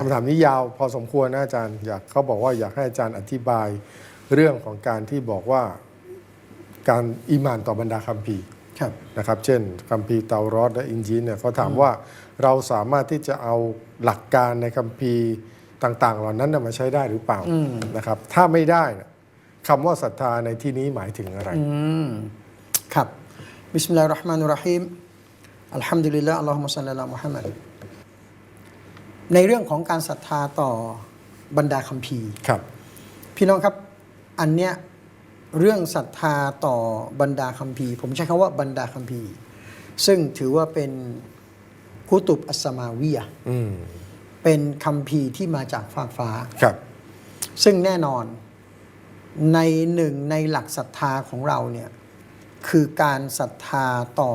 คำถามนี้ยาวพอสมควรนะอาจารย์ อยากเขาบอกว่าอยากให้อาจารย์อธิบายเรื่องของการที่บอกว่าการอีหมานต่อบรรดาคัมภีร์ครับนะครับ เช่นคัมภีร์เตารอดและอินจีลเนี่ยเขาถามว่าเราสามารถที่จะเอาหลักการในคัมภีร์ต่างๆ เหล่านั้นนะมาใช้ได้หรือเปล่านะครับ ถ้าไม่ได้นะคำว่าศรัทธาในที่นี้หมายถึงอะไรครับบิสมิลลาฮิรเราะห์มานิรเราะฮีมอัลฮัมดุลิลลาห์อัลลอฮุมะซัลลัลลอฮุมุฮัมมัด ในเรื่องของการศรัทธาต่อบรรดาคัมภีร์ครับ พี่น้องครับอันเนี้ยเรื่องศรัทธาต่อบรรดาคัมภีร์ ผมใช้คำว่าบรรดาคัมภีร์ ซึ่งถือว่าเป็นคุตุบอัสสมาวียะห์อืมเป็นคัมภีร์ที่มาจากฟากฟ้าครับ ซึ่งแน่นอนในหนึ่งในหลักศรัทธาของเราเนี่ยคือการศรัทธาต่อ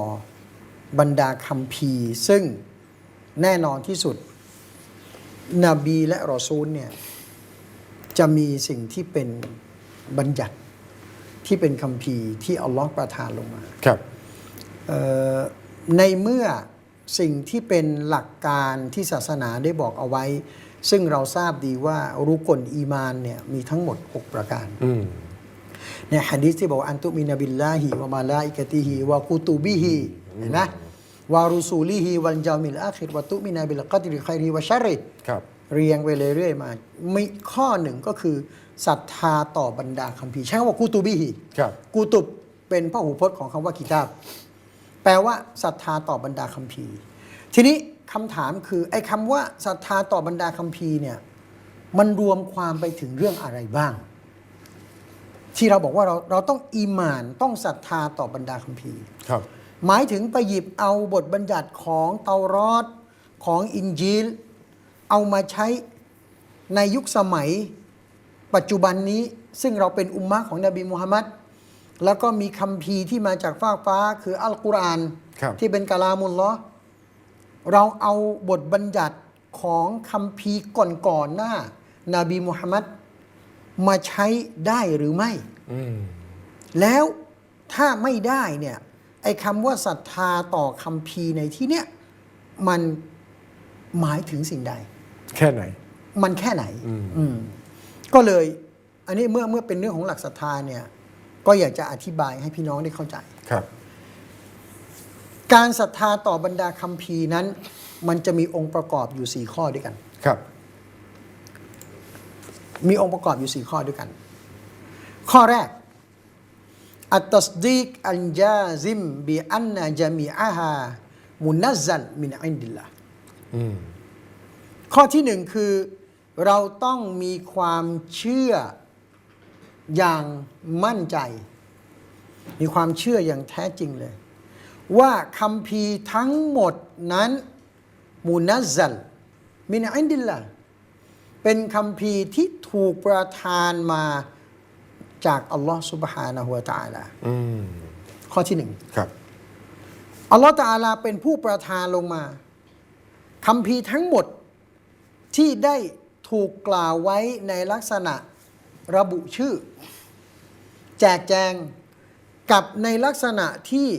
บรรดาคัมภีร์ ซึ่งแน่นอนที่สุด นบีและรอซูลเนี่ยจะมีสิ่งที่เป็นบัญญัติที่เป็นคัมภีร์ที่อัลลอฮ์ประทานลงมาครับเอ่อในเมื่อสิ่งที่เป็นหลักการที่ศาสนาได้บอกเอาไว้ ซึ่งเราทราบดีว่ารุกลอีมานเนี่ยมีทั้งหมด 6 ประการอืมในฮะดีษที่บอกว่าอันตุมินาบิลลาฮิวะมาลาอิกะติฮิวะกุตุบิฮิเห็นไหม วารุซูลิฮิวันจามิลอาคิรวะตุมินาบิลกัดริไคริวะชาริครับเรียงไปเลยเรื่อยมามีข้อหนึ่งก็คือศรัทธาต่อบรรดาคัมภีร์ใช้คำว่ากุตุบิฮิครับกูตุบเป็นพหูพจน์ของคำว่ากิตาบ แปลว่าศรัทธาต่อบรรดาคัมภีร์ ทีนี้คำถามคือไอ้คำว่าศรัทธาต่อบรรดาคัมภีร์เนี่ยมันรวมความไปถึงเรื่องอะไรบ้าง ที่เราบอกว่าเราเราต้องอีหมานต้องศรัทธาต่อบรรดาคัมภีร์ครับ หมายถึงไปหยิบเอาบทบัญญัติของเตารอดของอินจีล เอามาใช้ในยุคสมัย ปัจจุบันนี้ซึ่งเราเป็นอุมมะของนบีมุฮัมมัดแล้วก็มีคัมภีร์ที่มาจากฟากฟ้าคืออัลกุรอานครับที่เป็นกะลามุลลอฮ์เราเอาบทบัญญัติของคัมภีร์ก่อนๆหน้านาบีมุฮัมมัดมาใช้ได้หรือไม่อืมแล้วถ้าไม่ได้เนี่ย ไอ้คำว่าศรัทธาต่อคำพีร์ในที่เนี้ยมันหมายถึงสิ่งใด แค่ไหน มันแค่ไหนอืมอืมก็เลย อันนี้เมื่อเมื่อเป็นเรื่องของหลักศรัทธาเนี่ย ก็อยากจะอธิบายให้พี่น้องได้เข้าใจ ครับ การศรัทธาต่อบรรดาคำพีร์นั้น มันจะมีองค์ประกอบอยู่สี่ข้อด้วยกัน ครับ มีองค์ประกอบอยู่สี่ข้อด้วยกัน ข้อแรก อัตตัสดีกอันจาซิมบีอันนาจามีอาฮามุนัซซัลมินอินดิลละอืมข้อที่หนึ่งคือเราต้องมีความเชื่ออย่างมั่นใจ มีความเชื่ออย่างแท้จริงเลย ว่าคำพีร์ทั้งหมดนั้นมุนัซซัลมินอินดิลละเป็นคำพีร์ที่ถูกประทานมา จากอัลลอฮ์สุบฮานะฮัวตาลาข้อที่หนึ่งครับอัลลอฮ์ตาลาเป็นผู้ประทานลงมาคำพีทั้งหมดที่ได้ถูกกล่าวไว้ในลักษณะระบุชื่อ แจกแจงกับในลักษณะที่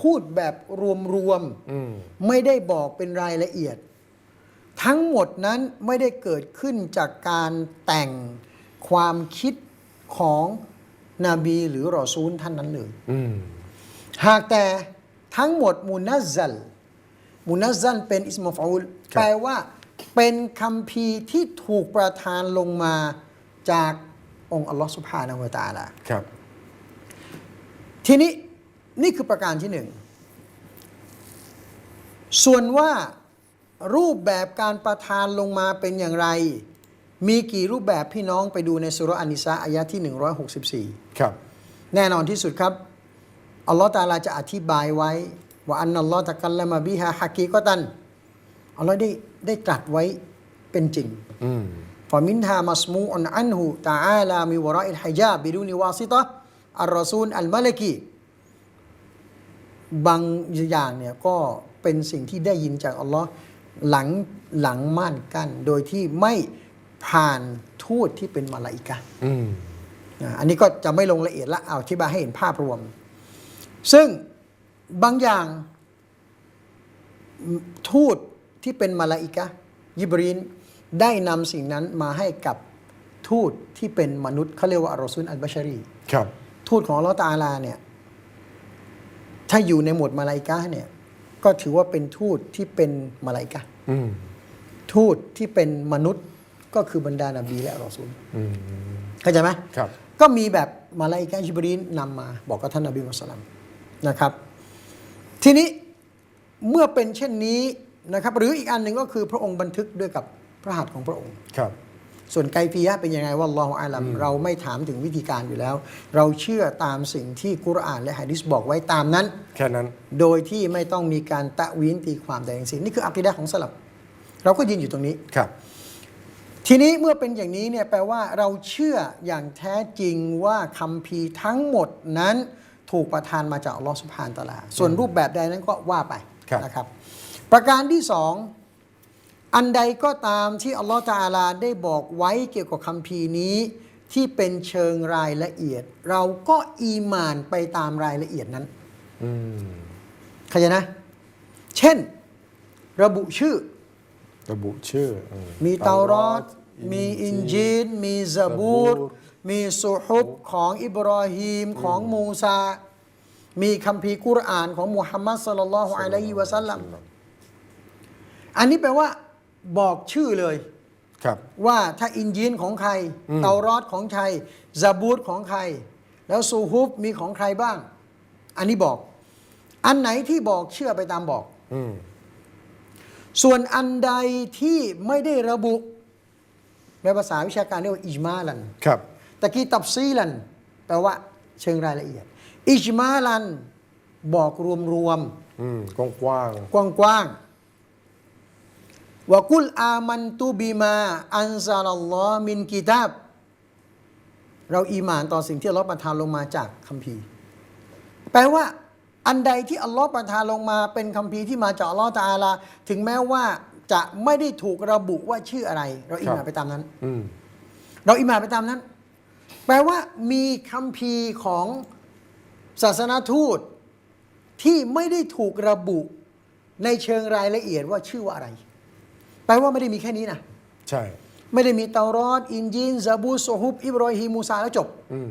พูดแบบรวมๆไม่ได้บอกเป็นรายละเอียด ทั้งหมดนั้นไม่ได้เกิดขึ้นจากการแต่งความคิด ของนบีหรือรอซูลท่านนั้นเลยอืมหากแต่ทั้งหมดมุนัซซัลมุนัซซัลเป็นอิสมฟอูลครับแปลว่าเป็นคำพีร์ที่ถูกประทานลงมาจากองค์อัลลอฮ์สุบฮานะฮูวะตะอาลาครับ ทีนี้นี่คือประการที่หนึ่ง ส่วนว่ารูปแบบการประทานลงมาเป็นอย่างไร มีกี่รูปแบบพี่น้องไปดูในสุรอานิสาอายะที่ 164 ครับ แน่นอนที่สุดครับ อัลลอฮ์ตาลาจะอธิบายไว้ ว่าอันนัลลอฮ์ตะกัลละมาบิฮาฮะกีก็ตัน อัลลอฮ์ได้ได้ตรัสไว้เป็นจริงอืมฟามินฮามัสมูอันอันหูตาอาลามิวะราอิลฮิญาบบิดูนิวาซิตะอัลรอซูลอัลมาลกีบางอย่างเนี่ยก็เป็นสิ่งที่ได้ยินจากอัลลอฮ์หลังหลังม่านกันโดยที่ไม่ ผ่านทูตที่เป็นมาลาอิกะฮ์อืมนะอันนี้ก็จะไม่ลงละเอียดละเอาอธิบายให้เห็นภาพรวม ซึ่งบางอย่างทูตที่เป็นมาลาอิกะห์ยิบรีนได้นำสิ่งนั้นมาให้กับทูตที่เป็นมนุษย์เขาเรียกว่าอัลรอซูลอัลบัชรี ครับ ทูตของอัลลอฮ์ตะอาลาเนี่ย ถ้าอยู่ในหมวดมาลาอิกะห์เนี่ย ก็ถือว่าเป็นทูตที่เป็นมาลาอิกะห์อืมทูตที่เป็นมนุษย์ ก็คือบรรดานาบีและรอซูลอืมเข้าใจไหมครับ ก็มีแบบมาลาอิกะห์จิบรีนนำมา บอกกับท่านนบีมุสลิมนะครับ ทีนี้เมื่อเป็นเช่นนี้นะครับ หรืออีกอันหนึ่งก็คือพระองค์บันทึกด้วยกับพระหัตถ์ของพระองค์ครับส่วนไกฟียะห์เป็นยังไงว่าลอฮฺอาลัมเราไม่ถามถึงวิธีการอยู่แล้ว เราเชื่อตามสิ่งที่กุรอานและฮะดิษบอกไว้ตามนั้น แค่นั้น โดยที่ไม่ต้องมีการตะวีนตีความใดทั้งสิ้นนี่คืออัคติดะห์ของสลับ เราก็ยืนอยู่ตรงนี้ครับ ทีนี้เมื่อเป็นอย่างนี้เนี่ยแปลว่าเราเชื่ออย่างแท้จริงว่าคัมภีร์ทั้งหมดนั้นถูกประทานมาจากอัลลอฮฺสุบฮานตะอาลา ส่วนรูปแบบใดนั้นก็ว่าไปครับนะครับ ประการที่สองอันใดก็ตามที่อัลลอฮฺตะอาลาได้บอกไว้เกี่ยวกับคัมภีร์นี้ ที่เป็นเชิงรายละเอียด เราก็อีหมานไปตามรายละเอียดนั้นอืมเข้าใจนะ เช่น ระบุชื่อ ระบุชื่ออืมีเตารอดมีอินจีนมีซาบูรซะบูรมีสุฮุบของอิบรอฮีมของมูซา มีคัมภีร์กุรอานของมุฮัมมัดสลลัลลอฮุอะลัยฮิวะสัลลัมอันนี้แปลว่า บอกชื่อเลยครับว่าถ้าอินจีนของใครอืมเตารอดของใครซาบูรของใคร แล้วซูฮุบมีของใครบ้าง อันนี้บอก อันไหนที่บอกเชื่อไปตามบอก อืม ส่วนอันใดที่ไม่ได้ระบุ ในภาษาวิชาการเรียกว่าอิจมาลันครับตะกี้ตับซีลันแปลว่าเชิงรายละเอียด อิจมาลันบอกรวมอืมกว้างๆกว้างๆวะกุลอามันตุบิมา อันซาลัลลอฮ์มินกิตาบ เราอีหมานต่อสิ่งที่อัลลอฮ์ประทานลงมาจากคัมภีร์ แปลว่า อันใดที่อัลลอฮ์ประทานลงมาเป็นคัมภีร์ที่มาจากอัลลอฮ์ตะอาลา ถึงแม้ว่าจะไม่ได้ถูกระบุว่าชื่ออะไร เราอีหมานไปตามนั้นๆอืม เราอิหมานไปตามนั้น แปลว่ามีคัมภีร์ของศาสนาทูตที่ไม่ได้ถูกระบุในเชิงรายละเอียดว่าชื่อว่าอะไร แปลว่าไม่ได้มีแค่นี้นะ ใช่ ไม่ได้มีเตารอดอินจีนซาบูสโซฮุบอิบรอฮีมมูซาแล้วจบ อืม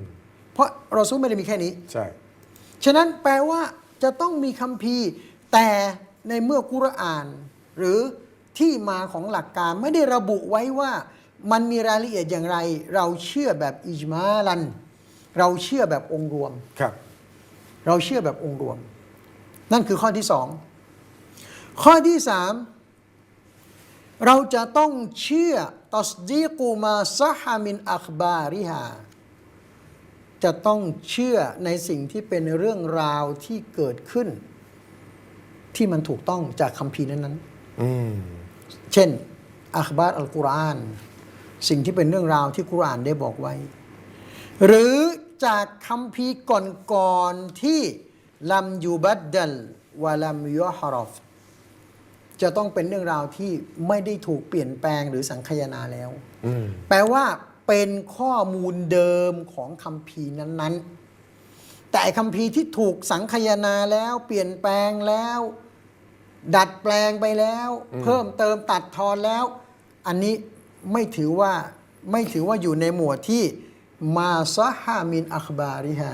เพราะเราซูลไม่ได้มีแค่นี้ ใช่ ฉะนั้นแปลว่าจะต้องมีคัมภีร์ แต่ในเมื่อกุรอาน หรือที่มาของหลักการไม่ได้ระบุไว้ว่ามันมีรายละเอียดอย่างไร เราเชื่อแบบอิจมาลัน เราเชื่อแบบองค์รวม ครับ เราเชื่อแบบองค์รวม นั่นคือข้อที่สองข้อที่สามเราจะต้องเชื่อตัสดีกูมาซะฮามินอัคบาริฮา จะต้องเชื่อในสิ่งที่เป็นเรื่องราวที่เกิดขึ้น ที่มันถูกต้องจากคัมภีร์นั้นอืมๆเช่นอัคบาร์อัลกุรอาน สิ่งที่เป็นเรื่องราวที่กุรอานได้บอกไว้ หรือจากคัมภีร์ก่อนๆที่ลัมยูบัดดัลวะลัมยอฮรอฟจะต้องเป็นเรื่องราวที่ไม่ได้ถูกเปลี่ยนแปลงหรือสังคายนาแล้วอืมแปลว่า เป็นข้อมูลเดิมของคัมภีร์นั้นๆ แต่ไอ้คัมภีร์ที่ถูกสังคายนาแล้วเปลี่ยนแปลงแล้ว ดัดแปลงไปแล้ว เพิ่มเติมตัดทอนแล้ว อันนี้ไม่ถือว่าไม่ถือว่าอยู่ในหมวดที่มาซะฮามินอัคบาริฮา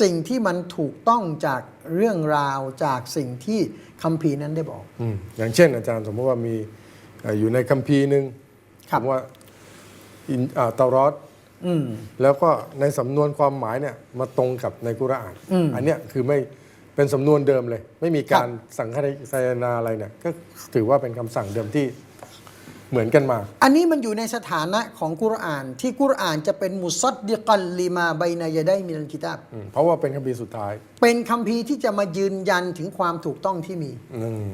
สิ่งที่มันถูกต้องจากเรื่องราวจากสิ่งที่คัมภีร์นั้นได้บอกอืมอย่างเช่นอาจารย์สมมติว่ามีเอ่ออยู่ในคัมภีร์หนึ่งครับผมว่า อินอ่าเตารอดอืมแล้วก็ในสำนวนความหมายเนี่ยมาตรงกับในกุรอานอืมอันเนี้ยคือไม่เป็นสำนวนเดิมเลย ไม่มีการครับสังคายนาอะไรเนี่ยก็ถือว่าเป็นคำสั่งเดิมที่เหมือนกันมา อันนี้มันอยู่ในสถานะของกุรอาน ที่กุรอานจะเป็นมุซัดดิกัลลิมาไบนายะได้มินัลกิตาบอืมเพราะว่าเป็นคัมภีร์สุดท้าย เป็นคัมภีร์ที่จะมายืนยันถึงความถูกต้องที่มี อืม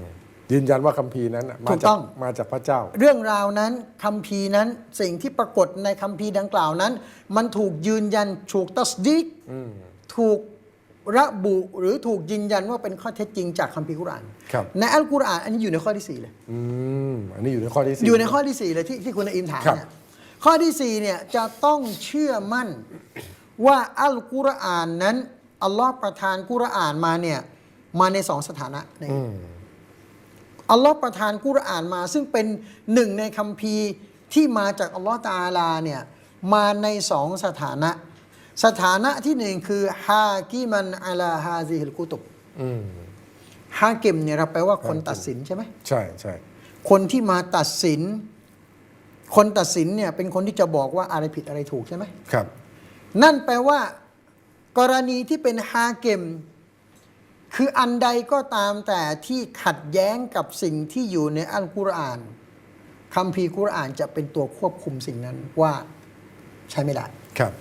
ยืนยันว่าคัมภีร์นั้นน่ะมาถูกจาต้กอง มาจากพระเจ้า เรื่องราวนั้นคัมภีร์นั้นสิ่งที่ปรากฏในคัมภีร์ดังกล่าวนั้น มันถูกยืนยันถูกตัสดิกอืมถูกระบุหรือถูกยืนยันว่าเป็นข้อเท็จจริงจากคัมภีร์กุรอานครับ ในอัลกุรอานอันนี้อยู่ในข้อที่สี่เลย อืมอันนี้อยู่ในข้อที่สี่ อยู่ในข้อที่สี่เลยที่ที่คุณนอิมถามครับ เนี่ยข้อที่สี่เนี่ยจะต้องเชื่อมั่นว่าอัลกุรอานนั้นอัลลอฮ์ประทานกุรอานมาเนี่ยมาในสองสถานะนี่อืม อัลลอฮ์ประทานกุรอานมา ซึ่งเป็นหนึ่งในคัมภีร์ที่มาจากอัลลอฮฺตาอาลาเนี่ยมาในสองสถานะ สถานะที่หนึ่งคือฮากิมันอาลาฮาซิฮิลกุตุบอืมฮากิมเนี่ยเราแปลว่าคนตัดสินใช่ไหมใช่ใช่คนที่มาตัดสิน คนตัดสินเนี่ยเป็นคนที่จะบอกว่าอะไรผิดอะไรถูกใช่ไหมครับ นั่นแปลว่า กรณีที่เป็นฮาเกม คืออันใดก็ตามแต่ที่ขัดแย้งกับสิ่งที่อยู่ในอัลกุรอานคัมภีร์กุรอานจะเป็นตัวควบคุมสิ่งนั้นว่าใช้ไม่ได้ครับ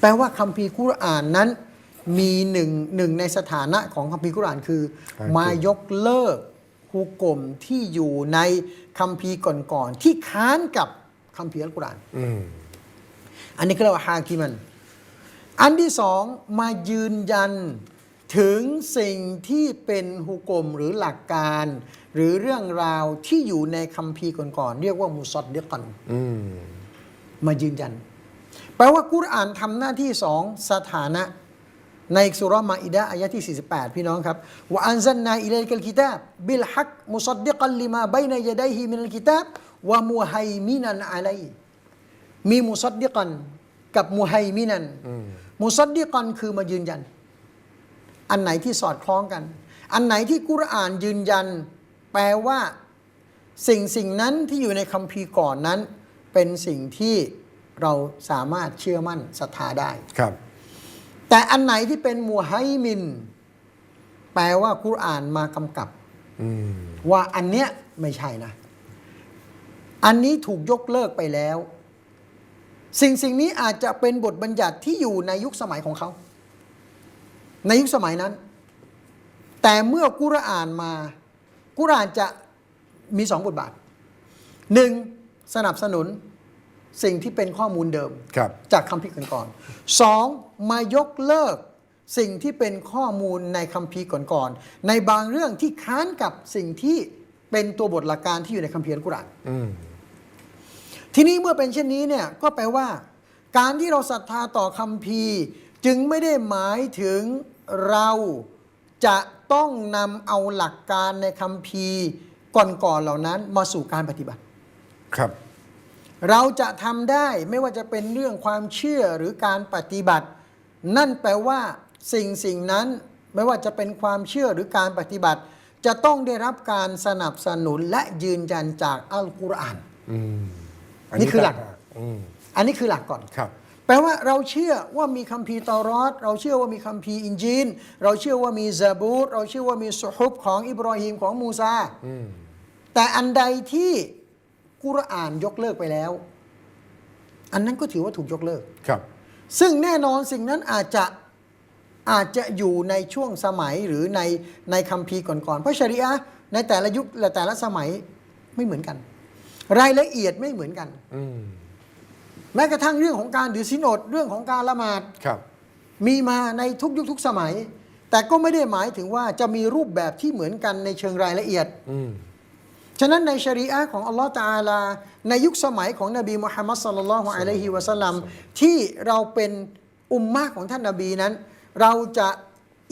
แปลว่าคัมภีร์กุรอานนั้นมีหนึ่งหนึ่งในสถานะของคัมภีร์กุรอานคือครับมายกเลิกฮุกกลมที่อยู่ในคัมภีร์ก่อนๆที่ค้านกับคัมภีร์อัลกุรอานอืมอันนี้ก็เรียกว่าฮากิมัน อันที่สองมายืนยัน ถึงสิ่งที่เป็นฮุกกลมหรือหลักการ หรือเรื่องราวที่อยู่ในคัมภีร์ก่อนๆเรียกว่ามุสอดเดียกันอืมมายืนยัน แปลว่ากุรอานทำหน้าที่สองสถานะ ในสุราะห์มาอิดะห์อายะที่ 48 พี่น้องครับว่าอันซันนาอิเลกัลกิตาบบิลฮักมุซัดดิกันลิมาบัยนยะดัยฮิมินัลกิตาบวะมุฮัยมินันอะลัยมีมุซัดดิกันกับมุฮัยมินันอืมมุซัดดิกันคือมายืนยัน อันไหนที่สอดคล้องกัน อันไหนที่กุรอานยืนยัน แปลว่าสิ่งสิ่งนั้นที่อยู่ในคัมภีร์ก่อนนั้น เป็นสิ่งที่เราสามารถเชื่อมั่นศรัทธาได้ครับ แต่อันไหนที่เป็นมูไฮมิน แปลว่ากุรอานมากำกับอืมว่าอันเนี้ยไม่ใช่นะ อันนี้ถูกยกเลิกไปแล้ว สิ่งสิ่งนี้อาจจะเป็นบทบัญญัติที่อยู่ในยุคสมัยของเขา ในยุคสมัยนั้น แต่เมื่อกุรอานมา กุรอานจะมีสองบทบาทหนึ่งสนับสนุนสิ่งที่เป็นข้อมูลเดิม ครับ จากคำพิก่อนๆสองมายกเลิกสิ่งที่เป็นข้อมูลในคัมภีร์ก่อนๆในบางเรื่องที่ค้านกับสิ่งที่เป็นตัวบทหลักการที่อยู่ในคัมภีร์อัลกุรอานอืมทีนี้เมื่อเป็นเช่นนี้เนี่ยก็แปลว่า การที่เราศรัทธาต่อคัมภีร์ จึงไม่ได้หมายถึง เราจะต้องนำเอาหลักการในคัมภีร์ก่อนๆเหล่านั้นมาสู่การปฏิบัติ ครับ เราจะทำได้ไม่ว่าจะเป็นเรื่องความเชื่อหรือการปฏิบัติ นั่นแปลว่าสิ่งสิ่งนั้นไม่ว่าจะเป็นความเชื่อหรือการปฏิบัติ จะต้องได้รับการสนับสนุนและยืนยันจากอัลกุรอาน อืมนี่คือหลักต่างากอืมอันนี้คือหลักก่อน ครับ แปลว่าเราเชื่อว่ามีคัมภีร์ตอรอดเราเชื่อว่ามีคัมภีร์อินจีน เราเชื่อว่ามีซาบูตเราเชื่อว่ามีสุฮุบของอิบรอฮีมของมูซาอืมแต่อันใดที่กุรอานยกเลิกไปแล้ว อันนั้นก็ถือว่าถูกยกเลิกครับ ซึ่งแน่นอนสิ่งนั้นอาจจะอาจจะอยู่ในช่วงสมัยหรือในในคัมภีร์ก่อนๆเพราะชริอะห์ในแต่ละยุคและแต่ละสมัยไม่เหมือนกัน รายละเอียดไม่เหมือนกันอืม แม้กระทั่งเรื่องของการถือศีลอดเรื่องของการละหมาด ครับ มีมาในทุกยุคทุกสมัย แต่ก็ไม่ได้หมายถึงว่าจะมีรูปแบบที่เหมือนกันในเชิงรายละเอียด อืม ฉะนั้นในชริอะห์ของอัลลอฮฺตาอาลา ในยุคสมัยของนบีมุฮัมมัดสัลลัลลอฮุอะลัยฮิวะสัลลัมที่เราเป็นอุมมะห์ของท่านนบีนั้น เราจะ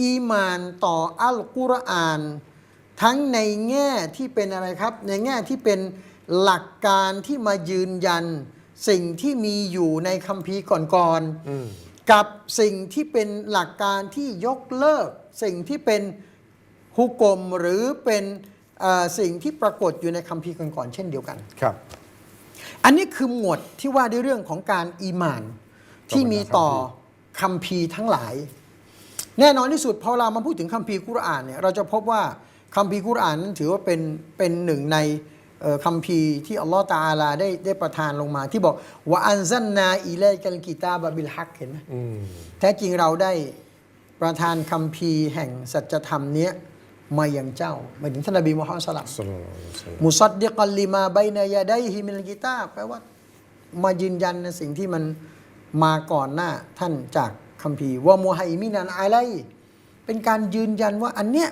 อีมานต่ออัลกุรอาน ทั้งในแง่ที่เป็นอะไรครับ ในแง่ที่เป็นหลักการที่มายืนยัน สิ่งที่มีอยู่ในคัมภีร์ก่อนๆอืมกับสิ่งที่เป็นหลักการที่ยกเลิก สิ่งที่เป็นฮุกกลมหรือเป็นเอ่อสิ่งที่ปรากฏอยู่ในคัมภีร์ก่อนๆเช่นเดียวกันครับ อันนี้คือหมวดที่ว่าด้วยเรื่องของการอีหมาน ที่มีต่อคัมภีร์ทั้งหลาย แน่นอนที่สุดพอเรามาพูดถึงคัมภีร์กุรอานเนี่ยเราจะพบว่าคัมภีร์กุรอานนั้นถือว่าเป็นเป็นหนึ่งในเอ่อ คัมภีร์ที่อัลลอฮฺตาอาลาได้ได้ประทานลงมา ที่บอกว่าอันซันนาอิเลกัลกิตาบะบิลฮักเห็นไหมอืมแท้จริงเราได้ประทานคัมภีร์แห่งสัจธรรมเนี้ยมาอย่างเจ้าหมายถึงท่านนบีมุฮัมมัดสลัมสลลัลลอฮุอะลัยฮิวะซัลลัมมุซัดดิกัลลิมาไบนายาไดฮิมิลกิตาบแปลว่ามายืนยันในสิ่งที่มันมาก่อนหน้าท่านจากคัมภีร์ว่ามุฮัยมินันอะไรเป็นการยืนยันว่าอันเนี้ย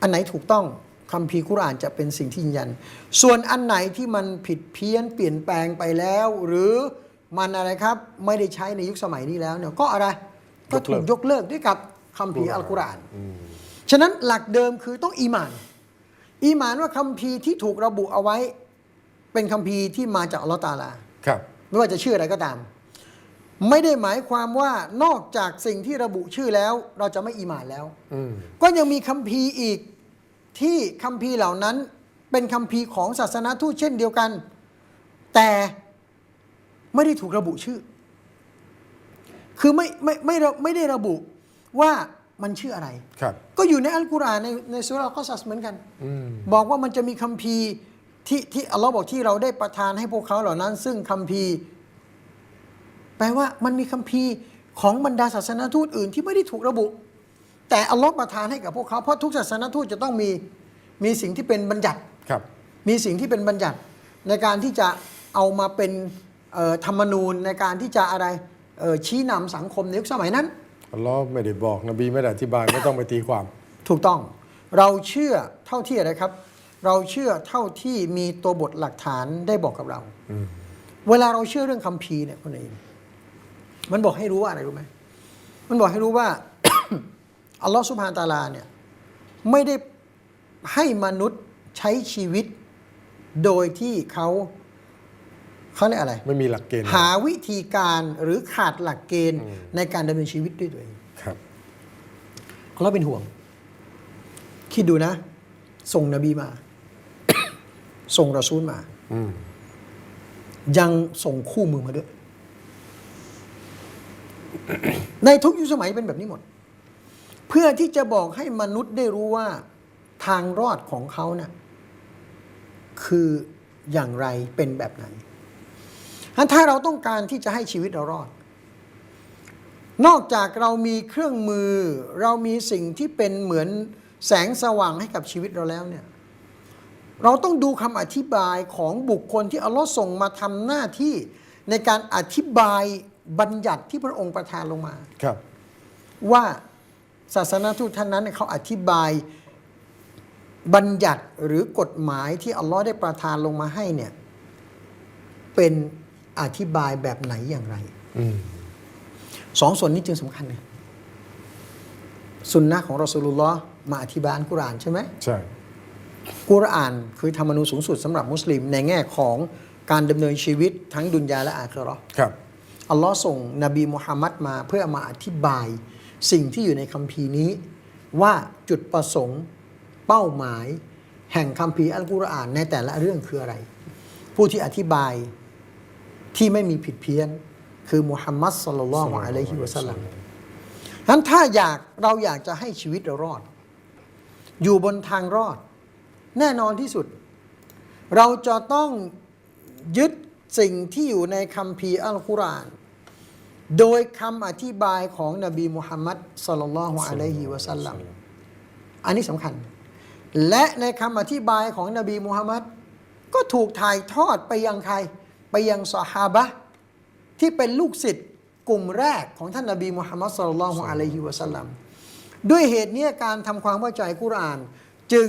อันไหนถูกต้อง คัมภีร์กุรอานจะเป็นสิ่งที่ยืนยัน ส่วนอันไหนที่มันผิดเพี้ยนเปลี่ยนแปลงไปแล้ว หรือมันอะไรครับไม่ได้ใช้ในยุคสมัยนี้แล้วเนี่ยก็อะไรก็ถูกยกเลิกด้วยกับคัมภีร์อัลกุรอานอืมฉะนั้นหลักเดิมคือต้องอีหมาน อีหมานว่าคัมภีร์ที่ถูกระบุเอาไว้ เป็นคัมภีร์ที่มาจากอัลลอฮ์ตะอาลาครับ ไม่ว่าจะชื่ออะไรก็ตาม ไม่ได้หมายความว่านอกจากสิ่งที่ระบุชื่อแล้ว เราจะไม่อีหมานแล้วอืมก็ยังมีคัมภีร์อีก ที่คัมภีร์เหล่านั้นเป็นคัมภีร์ของศาสนาทูตเช่นเดียวกัน แต่ไม่ได้ถูกระบุชื่อ คือไม่ไม่ไม่ระไม่ได้ระบุว่ามันชื่ออะไร ครับก็อยู่ในอัลกุรอานในในสุราะห์กอซัสเหมือนกัน อืมบอกว่ามันจะมีคัมภีร์ที่ที่อัลลอฮ์บอกที่เราได้ประทานให้พวกเขาเหล่านั้น ซึ่งคัมภีร์ แปลว่ามันมีคัมภีร์ของบรรดาศาสนาทูตอื่นที่ไม่ได้ถูกระบุ แต่อัลลอฮ์ประทานให้กับพวกเขาเพราะทุกศาสนาทูตจะต้องมีมีสิ่งที่เป็นบัญญัติ ครับ มีสิ่งที่เป็นบัญญัติในการที่จะเอามาเป็นเอ่อธรรมนูญในการที่จะอะไรเอ่อชี้นำสังคมในยุคสมัยนั้น อัลลอฮ์ไม่ได้บอก นบีไม่ได้อธิบาย ไม่ต้องไปตีความ ถูกต้องเราเชื่อเท่าที่อะไรครับ เราเชื่อเท่าที่มีตัวบทหลักฐานได้บอกกับเราอืมเวลาเราเชื่อเรื่องคัมภีร์เนี่ยคนเองมันบอกให้รู้ว่าอะไรรู้ไหมมันบอกให้รู้ว่า อัลลอฮฺสุบฮานตะอาลาเนี่ยไม่ได้ให้มนุษย์ใช้ชีวิตโดยที่เขาเขาเรียกอะไร ไม่มีหลักเกณฑ์ หาวิธีการหรือขาดหลักเกณฑ์ในการดำเนินชีวิตด้วยตัวเองครับ อัลลอฮ์เป็นห่วง คิดดูนะ ส่งนบีมา ส่งรอซูลมา อืมยังส่งคู่มือมาด้วย ในทุกยุคสมัยเป็นแบบนี้หมด เพื่อที่จะบอกให้มนุษย์ได้รู้ว่าทางรอดของเขาเนี่ยคืออย่างไรเป็นแบบไหนงั้นถ้าเราต้องการที่จะให้ชีวิตเรารอด นอกจากเรามีเครื่องมือ เรามีสิ่งที่เป็นเหมือนแสงสว่างให้กับชีวิตเราแล้วเนี่ยเราต้องดูคำอธิบายของบุคคลที่อัลลอฮ์ส่งมาทำหน้าที่ในการอธิบายบัญญัติที่พระองค์ประทานลงมาครับ ว่า ศาสนาทูตท่านนั้นเนยเขาอธิบายบัญญัติหรือกฎหมายที่อัลลอฮ์ได้ประทานลงมาให้เนี่ยเป็นอธิบายแบบไหนอย่างไรอืมสองส่วนนี้จึงสำคัญเลยสุนนะของรอสูลุลลอฮ์มาอธิบายอัลกุรอานใช่ไหมใช่กุรอานคือธรรมนูญสูงสุดสำหรับมุสลิม ในแง่ของการดำเนินชีวิตทั้งดุนยาและอาคิเราะห์ครับอัลลอฮ์ส่งนบีมุฮัมมัดมาเพื่อมาอธิบาย สิ่งที่อยู่ในคัมภีร์นี้ ว่าจุดประสงค์เป้าหมาย แห่งคัมภีร์อัลกุรอานในแต่ละเรื่องคืออะไร ผู้ที่อธิบายที่ไม่มีผิดเพี้ยน คือมุฮัมมัดสลลัลลอฮุอะลัยฮิวะสัลลัมนั้นถ้าอยากเราอยากจะให้ชีวิตเรารอด อยู่บนทางรอด แน่นอนที่สุด เราจะต้องยึดสิ่งที่อยู่ในคัมภีร์อัลกุรอาน โดยคำอธิบายของนบีมุฮัมมัดสลลัลลอฮุอะลัยฮิวะสัลลัมอันนี้สำคัญ และในคำอธิบายของนบีมุฮัมมัดก็ถูกถ่ายทอดไปยังใคร ไปยังซอฮาบะห์ที่เป็นลูกศิษย์กลุ่มแรกของท่านนบีมุฮัมมัดสลลัลลอฮุอะลัยฮิวะสัลลัมด้วยเหตุเนี้ยการทำความเข้าใจกุรอาน จึง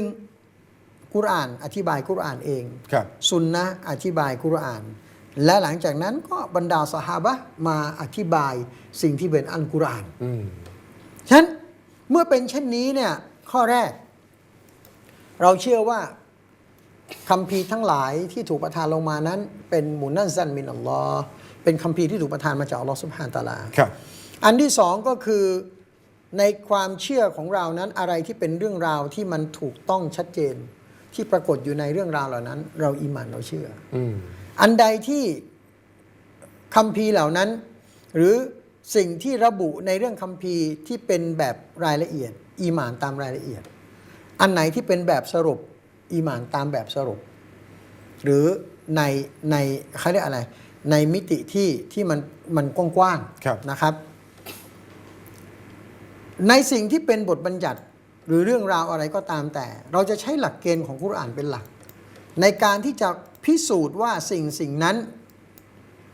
กุรอานอธิบายกุรอานเองครับซุนนะห์อธิบายกุรอาน และหลังจากนั้นก็บรรดาสหาบะห์มาอธิบายสิ่งที่เป็นอัลกุรอานอืมฉะนั้นเมื่อเป็นเช่นนี้เนี่ยข้อแรก เราเชื่อว่าคำพีร์ทั้งหลายที่ถูกประทานลงมานั้น เป็นหมุนันซันมินอัลลอฮ์เป็นคำพีร์ที่ถูกประทานมาจากอัลลอฮ์สุบฮานตะอาลาครับ อันที่สองก็คือในความเชื่อของเรานั้นอะไรที่เป็นเรื่องราวที่มันถูกต้องชัดเจน ที่ปรากฏอยู่ในเรื่องราวเหล่านั้น เราอิหมันเราเชื่อ อืมอันใดที่คำพีร์เหล่านั้น หรือสิ่งที่ระบุในเรื่องคำพีร์ที่เป็นแบบรายละเอียด อีหมานตามรายละเอียด อันไหนที่เป็นแบบสรุปอีหมานตามแบบสรุป หรือในในเขาเรียกอะไร ในมิติที่ที่มันมันกว้างครับๆนะครับ ในสิ่งที่เป็นบทบัญญัติหรือเรื่องราวอะไรก็ตามแต่ เราจะใช้หลักเกณฑ์ของกุรอานเป็นหลัก ในการที่จะ พิสูจน์ว่าสิ่งสิ่งนั้น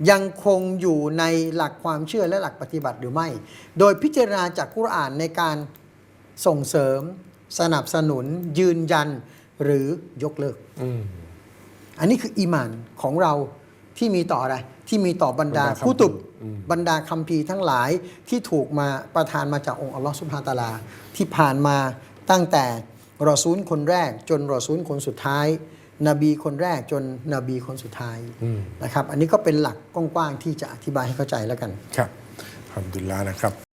ยังคงอยู่ในหลักความเชื่อและหลักปฏิบัติหรือไม่ โดยพิจารณาจากกุรอานในการส่งเสริม สนับสนุน ยืนยันหรือยกเลิกอืมอันนี้คืออีหมานของเราที่มีต่ออะไร ที่มีต่อบรรดาบรรดาคัมภีร์คุตุบอืมบรรดาคัมภีร์ทั้งหลายที่ถูกมาประทานมาจากองค์อัลลอฮฺสุบฮานตะอาลา ที่ผ่านมาตั้งแต่รอซูลคนแรกจนรอซูลคนสุดท้าย นบีคนแรกจนนบีคนสุดท้ายอืมนะครับ อันนี้ก็เป็นหลักกว้างๆที่จะอธิบายให้เข้าใจแล้วกัน ครับอัลฮัมดุลิลลาห์นะครับ